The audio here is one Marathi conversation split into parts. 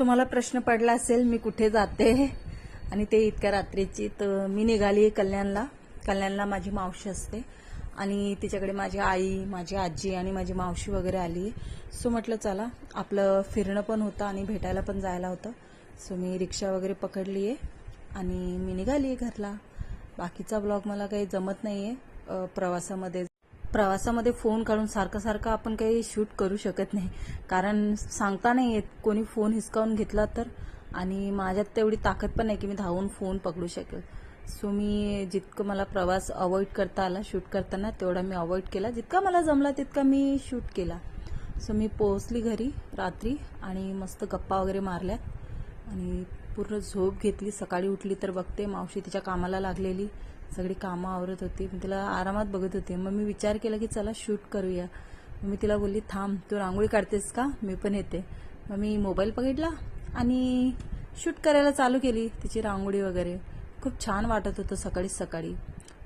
तुम्हाला प्रश्न पडला असेल मी कुठे जाते? आणि ते इतक्या रात्रीची तर मी निघाली कल्याणला. कल्याणला माझी मावशी असते. आणि तिच्याकडे माझी आई माझी आजी आणि माझी मावशी वगैरे आली. सो म्हटलं चला आपलं फिरणं पण होतं आणि भेटायला पण जायला होतं. सो मी रिक्षा वगैरे पकडली आहे आणि मी निघाली आहे घरला. बाकीचा ब्लॉग मला काही जमत नाही आहे प्रवासामध्ये प्रवासामध्ये फोन काढून सारखं सारखं आपण काही शूट करू शकत नाही. कारण सांगता नाही येत कोणी फोन हिसकावून घेतला तर. आणि माझ्यात तेवढी ताकद पण नाही की मी धावून फोन पकडू शकेल. सो मी जितकं मला प्रवास अवॉइड करता आला शूट करताना तेवढा मी अवॉइड केला. जितका मला जमला तितका मी शूट केला. सो मी पोहोचली घरी रात्री आणि मस्त गप्पा वगैरे मारल्या आणि पूर्ण झोप घेतली. सकाळी उठली तर बघते मावशी तिच्या कामाला लागलेली. सगळी कामं आवरत होती. मी तिला आरामात बघत होते. मग मी विचार केला की चला शूट करूया. मी तिला बोलली थांब तू रांगोळी काढतेस का? मी पण येते. मग मी मोबाईल बघितला आणि शूट करायला चालू केली तिची रांगोळी वगैरे. खूप छान वाटत होतं सकाळी सकाळी.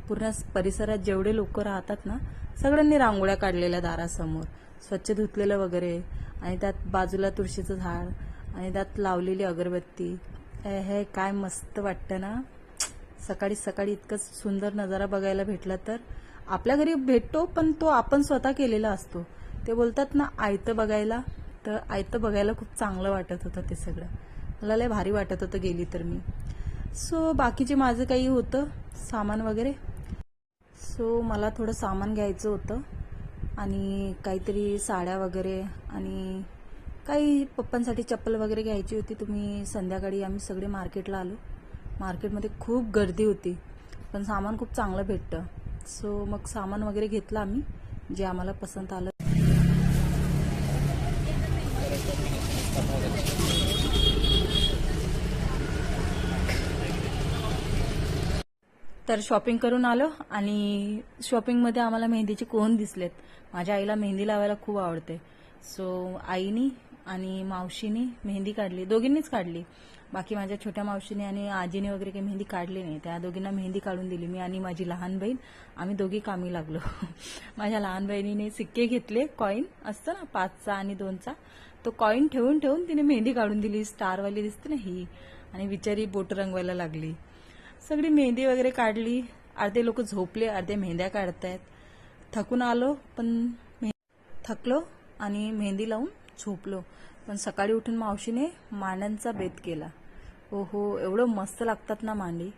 पूर्ण परिसरात जेवढे लोक राहतात ना सगळ्यांनी रांगोळ्या काढलेल्या दारासमोर. स्वच्छ धुतलेलं वगैरे आणि त्यात बाजूला तुळशीचं झाड आणि त्यात लावलेली अगरबत्ती. हे हे काय मस्त वाटतं ना. सकाळी सकाळी इतकंच सुंदर नजारा बघायला भेटला तर? आपल्या घरी भेटतो पण तो आपण स्वतः केलेला असतो. ते बोलतात ना आयतं बघायला. तर आयतं बघायला खूप चांगलं वाटत होतं ते सगळं. मला लय भारी वाटत होतं गेली तर मी. सो बाकीचे माझं काही होतं? सामान वगैरे? सो मला थोडं सामान घ्यायचं होतं. आणि काहीतरी साड्या वगैरे आणि काही पप्पांसाठी चप्पल वगैरे घ्यायची होती. तुम्ही संध्याकाळी आम्ही सगळे मार्केटला आलो. मार्केटमध्ये खूप गर्दी होती. पण सामान खूप चांगलं भेटतं. सो मग सामान वगैरे घेतलं आम्ही जे आम्हाला पसंत आलं. तर शॉपिंग करून आलो आणि शॉपिंगमध्ये आम्हाला मेहंदीचे कोण दिसलेत? माझ्या आईला मेहंदी लावायला खूप आवडते. सो आईनी आणि मावशीनी मेहंदी काढली. दोघींनीच काढली. बाकी माझ्या छोट्या मावशीने आणि आजीने वगैरे काही मेहंदी काढली नाही. त्या दोघींना मेहंदी काढून दिली मी आणि माझी लहान बहीण. आम्ही दोघी कामी लागलो. माझ्या लहान बहिणीने सिक्के घेतले कॉईन असतं ना पाचचा आणि दोनचा. तो कॉईन ठेवून ठेवून तिने मेहंदी काढून दिली. स्टारवाली दिसते ना ही. आणि बिचारी बोट रंगवायला लागली. सगळी मेहंदी वगैरे काढली. अर्धे लोक झोपले अर्धे मेहंद्या काढतायत. थकून आलो पण मेह- थकलो आणि मेहंदी लावून झोपलो. पण सकाळी उठून मावशीने मांड्यांचा बेत केला. हो हो एवढं मस्त लागतात ना मांडी.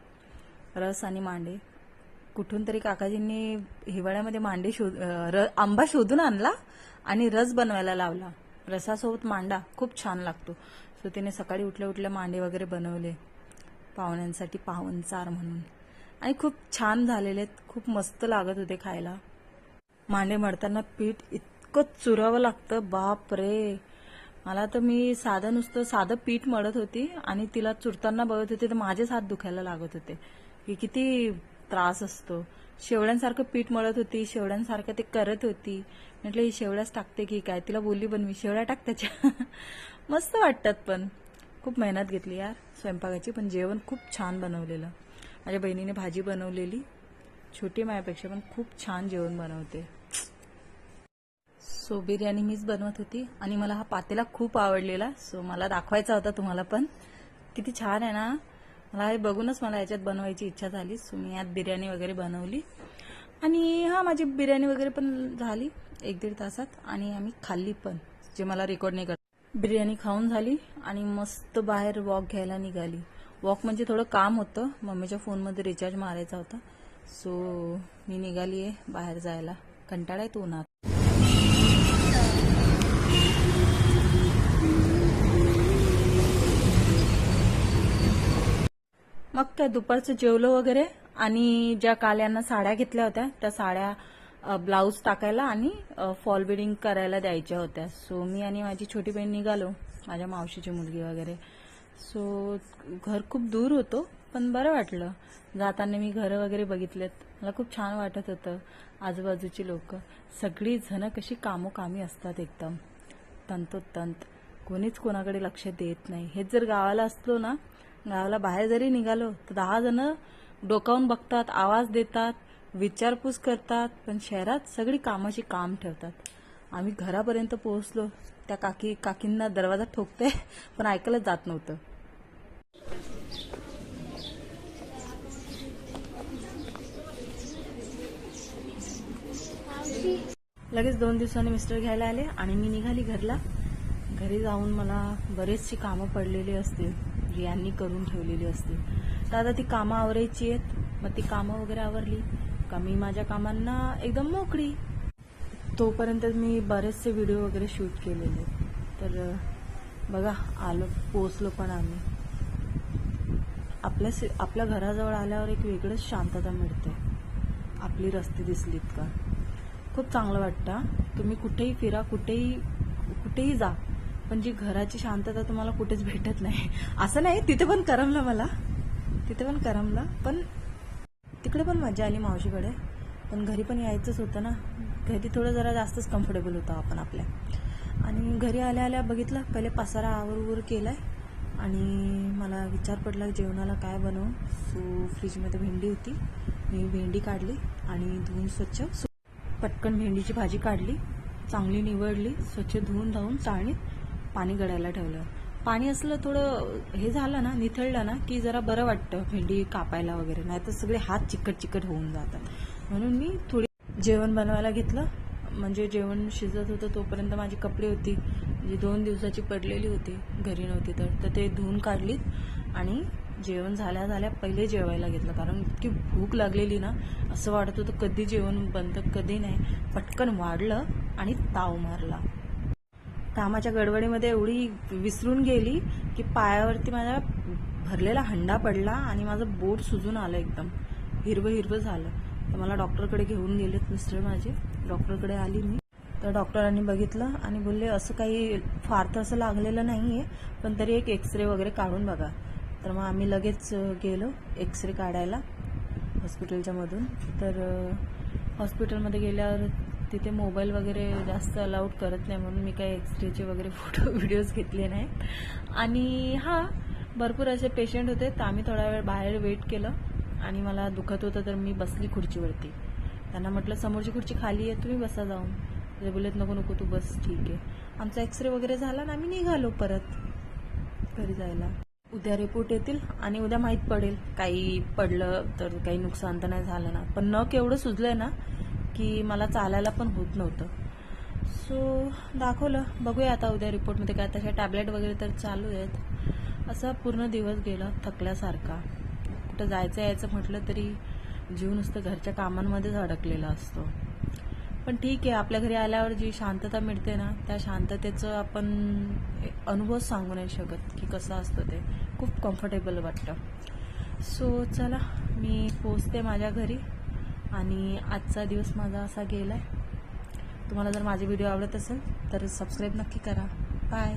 रस आणि मांडे. कुठून तरी काकाजींनी हिवाळ्यामध्ये मांडे शोध र- आंबा शोधून आणला आणि रस बनवायला लावला. रसासोबत मांडा खूप छान लागतो. सो तिने सकाळी उठल्या उठल्या मांडे वगैरे बनवले. पाहुण्यांसाठी पाहुणचार म्हणून. आणि खूप छान झालेले आहेत. खूप मस्त लागत होते खायला. मांडे मळताना पीठ इतकं चुरावं लागतं. बाप रे मला तर मी साधं नुसतं साधं पीठ मळत होती आणि तिला चुरताना बघत होते तर माझेच हात दुखायला लागत होते. की किती त्रास असतो. शेवड्यांसारखं पीठ मळत होती शेवड्यांसारखं ते करत होती. म्हटलं ही शेवड्याच टाकते की काय? तिला बोलली पण मी शेवड्या टाक त्याच्या मस्त वाटतात पण. खूप मेहनत घेतली यार स्वयंपाकाची पण जेवण खूप छान बनवलेलं. माझ्या बहिणीने भाजी बनवलेली छोटी माझ्यापेक्षा पण खूप छान जेवण बनवते. सो बिर्याणी मीच बनवत होती आणि मला हा पातेला खूप आवडलेला. सो मला दाखवायचा होता तुम्हाला पण. किती छान आहे ना? मला हे बघूनच मला याच्यात बनवायची इच्छा झाली. सो मी यात बिर्याणी वगैरे बनवली. आणि हा माझी बिर्याणी वगैरे पण झाली एक दीड तासात आणि आम्ही खाल्ली पण जे मला रेकॉर्ड नाही करत. बिर्याणी खाऊन झाली आणि मस्त बाहेर वॉक घ्यायला निघाली. वॉक म्हणजे थोडं काम होतं. मम्मीच्या फोनमध्ये रिचार्ज मारायचा होता. सो मी निघाली आहे बाहेर जायला. कंटाळा येतो उन्हात. मग काय दुपारचं जेवलो वगैरे आणि ज्या काल यांना साड्या घेतल्या होत्या त्या साड्या ब्लाऊज टाकायला आणि फॉल बिडिंग करायला द्यायच्या होत्या. सो मी आणि माझी छोटी बहीण निघालो माझ्या मावशीची मुलगी वगैरे. सो घर खूप दूर होतो पण बरं वाटलं. जाताना मी घरं वगैरे बघितलेत. मला खूप छान वाटत होतं आजूबाजूची लोक. सगळी जण कशी कामोकामी असतात एकदम. तंतोतंत. कोणीच कोणाकडे लक्ष देत नाही. हेच जर गावाला असलो ना गावाला बाहेर जरी निघालो तर दहा जण डोकावून बघतात आवाज देतात विचारपूस करतात पण शहरात सगळी कामाची काम ठेवतात. आम्ही घरापर्यंत पोहोचलो. त्या काकी काकींना दरवाजा ठोकते पण ऐकलं जात नव्हतं. लगेच दोन दिवसांनी मिस्टर घ्यायला आले आणि मी निघाली घरला. घरी जाऊन मला बरेचशी कामं पडलेली असतील. स्त्रियांनी यांनी करून ठेवलेली असतील. तर आता ती कामं आवरायची आहेत. मग ती कामं वगैरे आवरली का मी माझ्या कामांना एकदम मोकळी? तोपर्यंत मी बरेचसे व्हिडिओ वगैरे शूट केलेले. तर बघा आलो पोचलो पण आम्ही. आपल्या आपल्या घराजवळ आल्यावर एक वेगळंच शांतता मिळते. आपली रस्ते दिसलीत का? खूप चांगलं वाटतं तुम्ही कुठेही फिरा कुठेही कुठेही जा. पण जी घराची शांतता तुम्हाला कुठेच भेटत नाही. असं नाही तिथे पण करमलं मला. तिथे पण करमलं. पण तिकडे पण मजा आली मावशीकडे. पण घरी पण यायचंच होतं ना. घरी थोडं जरा जास्तच कम्फर्टेबल होतं आपण आपल्या. आणि घरी आल्या आल्या बघितलं पहिले पसारा आवर केलाय. आणि मला विचार पडला जेवणाला काय बनवू? सो फ्रीजमध्ये भेंडी होती. मी भेंडी काढली आणि धुवून स्वच्छ पटकन भेंडीची भाजी काढली. चांगली निवडली स्वच्छ धुवून धावून चाळणीत पाणी गळायला ठेवलं. पाणी असलं थोडं हे झालं ना निथळलं ना की जरा बरं वाटतं भेंडी कापायला वगैरे. नाही तर सगळे हात चिकट चिकट होऊन जातात. म्हणून मी थोडी जेवण बनवायला घेतलं. म्हणजे जेवण शिजत होतं तोपर्यंत माझी कपडे होती. जी दोन दिवसाची पडलेली होती. घरी नव्हती तर तर ते धुवून काढलीत. आणि जेवण झाल्या झाल्या पहिले जेवायला घेतलं. कारण इतकी भूक लागलेली ना असं वाटत होतं कधी जेवण बनतं कधी नाही. पटकन वाढलं आणि ताव मारला. कामाच्या गडबडीमध्ये एवढी विसरून गेली की पायावरती माझ्या भरलेला हंडा पडला आणि माझं बोट सुजून आलं एकदम. हिरवं हिरवं झालं. तर मला डॉक्टरकडे घेऊन गेलेत मिस्टर माझे. डॉक्टरकडे आली मी. तर डॉक्टरांनी बघितलं आणि बोलले असं काही फार तर असं लागलेलं नाही आहे पण तरी एक एक्सरे वगैरे काढून बघा. तर मग आम्ही लगेच गेलो एक्सरे काढायला हॉस्पिटलच्या मधून. तर हॉस्पिटलमध्ये गेल्यावर तिथे मोबाईल वगैरे जास्त अलाउड करत नाही म्हणून मी काही एक्सरेचे वगैरे फोटो व्हिडिओज घेतले नाहीत. आणि हां भरपूर असे पेशंट होते. तर आम्ही थोडा वेळ बाहेर वेट केलं आणि मला दुखत होतं तर मी बसली खुर्चीवरती. त्यांना म्हटलं समोरची खुर्ची खाली आहे तुम्ही बसा जाऊन. ते बोलत नको नको तू बस ठीक आहे. आमचा एक्सरे वगैरे झाला ना आम्ही निघालो परत घरी जायला. उद्या रिपोर्ट येतील आणि उद्या माहीत पडेल. काही पडलं तर काही नुकसान तर नाही झालं ना. पण नक एवढं सुजलंय ना की मला चालायला पण होत नव्हतं. सो दाखवलं. बघूया आता उद्या रिपोर्टमध्ये काय तशा टॅबलेट वगैरे तर चालू आहेत. असा पूर्ण दिवस गेला थकल्यासारखा. कुठं जायचं यायचं म्हटलं तरी जीव नुसतं घरच्या कामांमध्येच अडकलेला असतो. पण ठीक आहे आपल्या घरी आल्यावर जी शांतता मिळते ना त्या शांततेचं आपण अनुभव सांगू नाही शकत की कसं असतं ते. खूप कम्फर्टेबल वाटतं. सो चला मी पोचते माझ्या घरी. आणि आजचा दिवस माझा असा गेला आहे तुम्हाला जर माझे व्हिडिओ आवडत असेल तर सबस्क्राईब नक्की करा. बाय